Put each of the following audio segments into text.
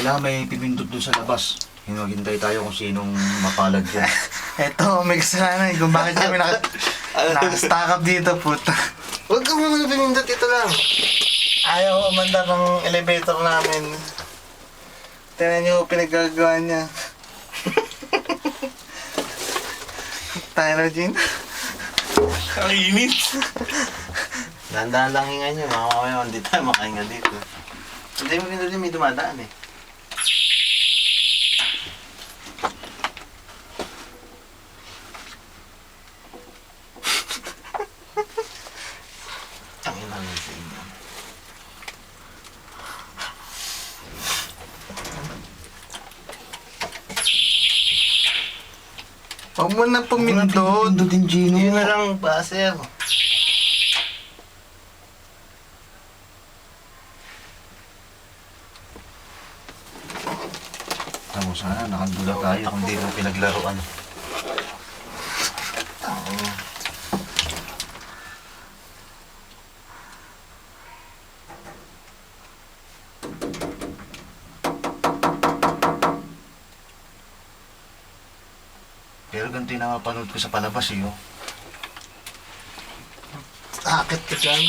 Kailangan may pipindot doon sa labas. Hinagintay tayo kung sinong mapalad dyan. Eto, may kasalanan eh. Kung bakit kami naka, naka-stack up dito, puta. Huwag ka muna pinindot ito lang. Ayaw ko umandar ng elevator namin. Tingnan niyo pinagagawa niya. Tayo na, Jean. Ang init. Dahan-dahan lang hinga nyo. Mamamaya hindi tayo makahinga dito. Hindi mo pinindot yung may dumadaan eh. Tangin na lang sa inyo. Huwag mo na pumindot. Pindutin, Gino. Yun na lang, baser. Tamo sana, nakandula tayo kung di mo pinaglaruan. Pero ganito yung napapanood ko sa palabas eh. Oh. Akit ka dyan.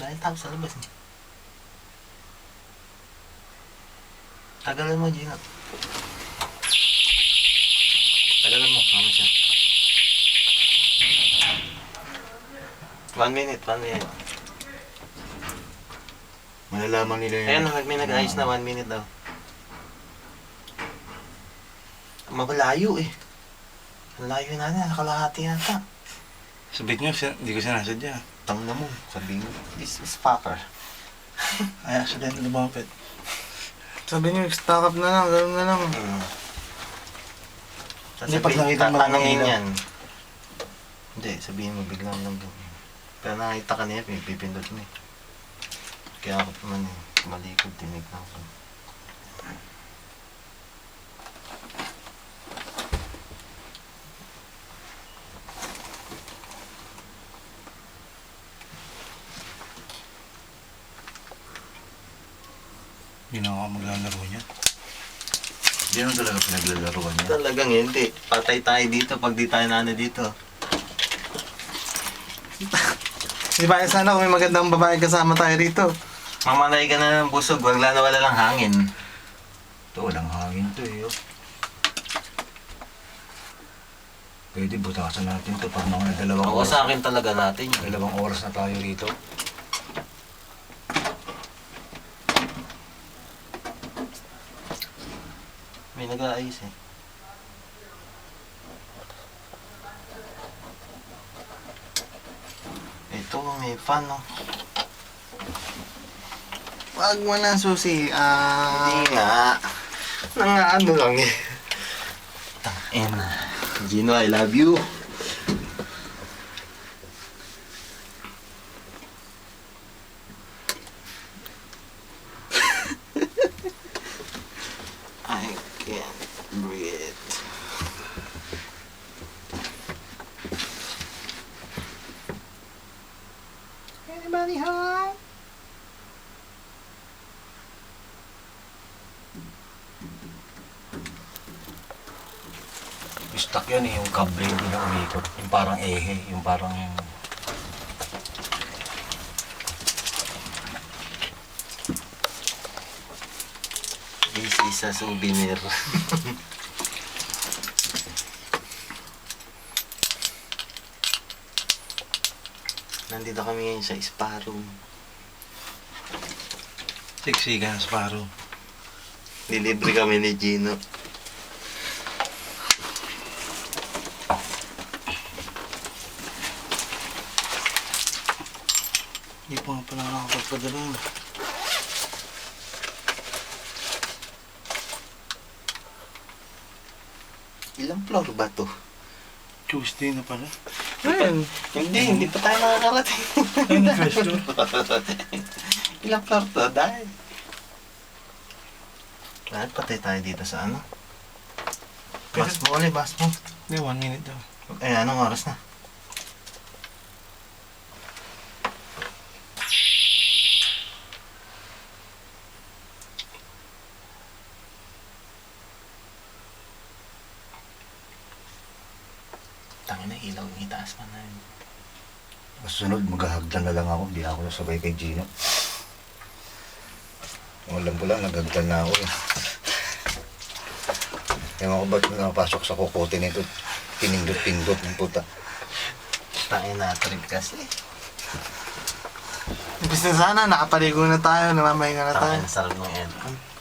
Dahil tao sa labas niya. Tagalan mo, Gina. Tagalan mo, kama siya. One minute, one minute. Malalaman nila yun. Ayan, nag may nag-ayos na, one minute daw. Mabalayo eh. Ang layo na na, nakalahati yata. Sabihin niyo, sin- hindi ko sinasadya. Tang na mo, sabihin mo, this is fucker. I accidentally bump it. Sabi niyo, stack up na lang, gano'n na lang. Hmm. Hindi, pag nakita mo yan. Hindi, sabihin mo biglang lang gawin. Pero nakita ka niya, pipindot mo eh. Kaya ako naman eh, malikod, tinig lang ako. Hindi na ako maglalaro niya. Hindi naman talaga pinaglalaruan niya. Talagang hindi. Patay tayo dito pag di tayo nana dito. Di ba, sana kung may magandang babae kasama tayo rito. Mamalay ka na ng busog, wala na wala lang hangin. Ito, walang hangin to eh. oh. Pwede butasan natin to pag mga dalawang Ako oras. sa akin talaga natin yun. Dalawang oras na tayo rito. May nag-aayos eh. Ito, may fan no. Wag mo na, susi. Ah... Hindi nga. Nangaano lang eh. Tangin. Gino, I love you. I can't breathe. Anybody home? Stuck yan eh, yung kable hindi na umikot. Yung parang ehe, yung parang yung... This is a souvenir. Nandito kami ngayon sa Sparrow. Siksikan, Sparrow. Nilibre kami ni Gino. Hindi pa nga pala nakakapagpadala. Ilang floor ba to? Tuesday na pala. Ayun. Hindi, hindi pa tayo nakakarating. Ayun, first floor. Ilang floor to? Dahil. Lahat patay tayo dito sa ano? Bas mo ulit, bas mo. Hindi, one minute daw. Eh, anong oras na? Tangin na ilaw, itaas pa na yun. Sunod, maghahagdan na lang ako. Hindi ako nasabay kay Gino. Ang alam ko lang, naghagdan na ako eh. Ewan ko ba't napasok sa kukote nito. Pinindot-pindot ng puta. Tangin na trip kasi. Ibig na sana, nakapaligo na tayo, namamahinga na tayo. Tangin na sarap ng aircon.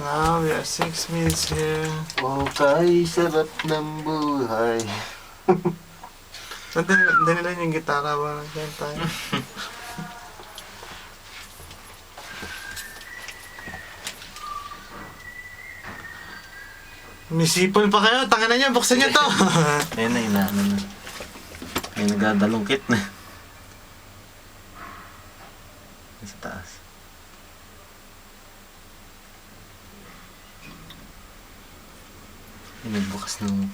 Now we are six minutes here. Okay, sarap ng buhay. Din, din nila yung gitara ba? Diyan tayo. Misipol pa kayo, tangan na niya, buksan niyo to. Ayun na, inaano na. May nagdadalungkit na. Sa taas. Nagbukas ng...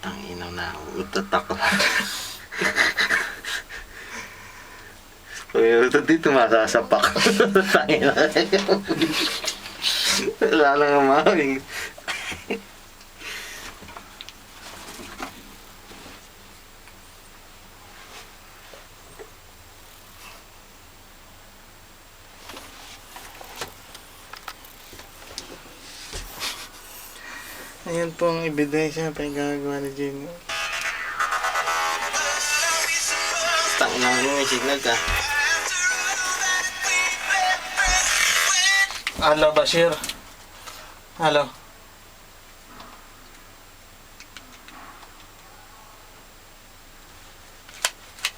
Tanginaw na ako. Utatak ko. Pag dito, masasapak. Tangina. Wala lang ang maming. Ayan po ang ebidensya na pinagagawa ni Jimmy. Tangina mo may signal ka. Hello, Bashir. Hello.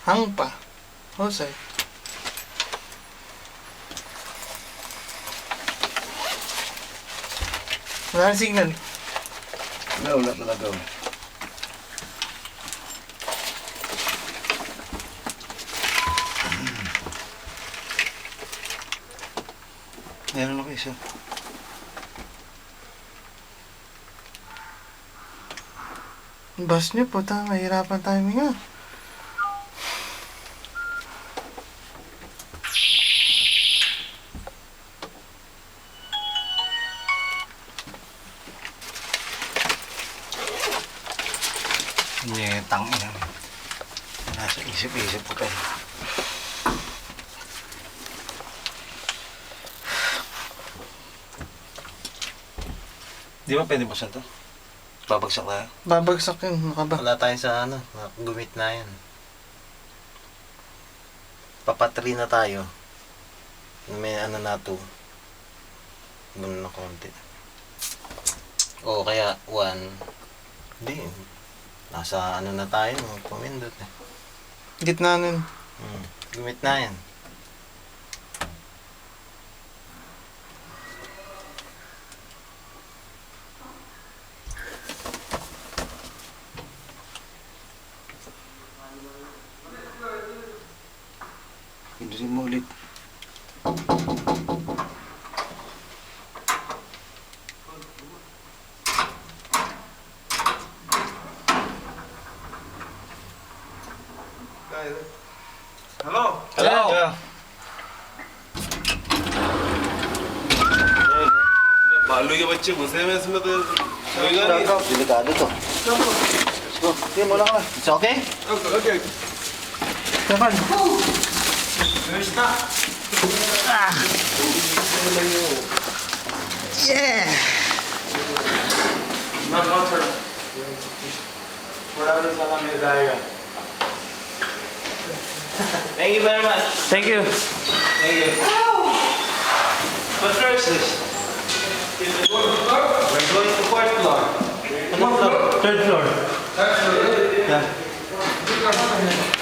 Hang pa. Husay. Wala na signal. Wala, wala talaga. Meron ako isa. Bas niyo po, ta. Mahirapan tayo nga. Nyetang ina. Nasa isip-isip ko kayo. Di ba pwede buksan to? Babagsak tayo. Babagsak yun. Nakaba. Wala tayo sa ano. Gumit na yan. Papatri na tayo. May ano na to. Ganun na konti. O kaya one. Hindi. Nasa ano na tayo. Pumindot eh. Gitna nun. Hmm. Gumit na yan. Pindutin mo ulit. Hello? Hello? kotse mo, SMS mo to. Sabi nga niya. Delikado to. Let's go. Sige, muna ka na. It's okay? Okay, okay. Stefan. First na. Thank you very much. Thank you. Thank you. Ow! What? Third floor. Third floor? Yeah.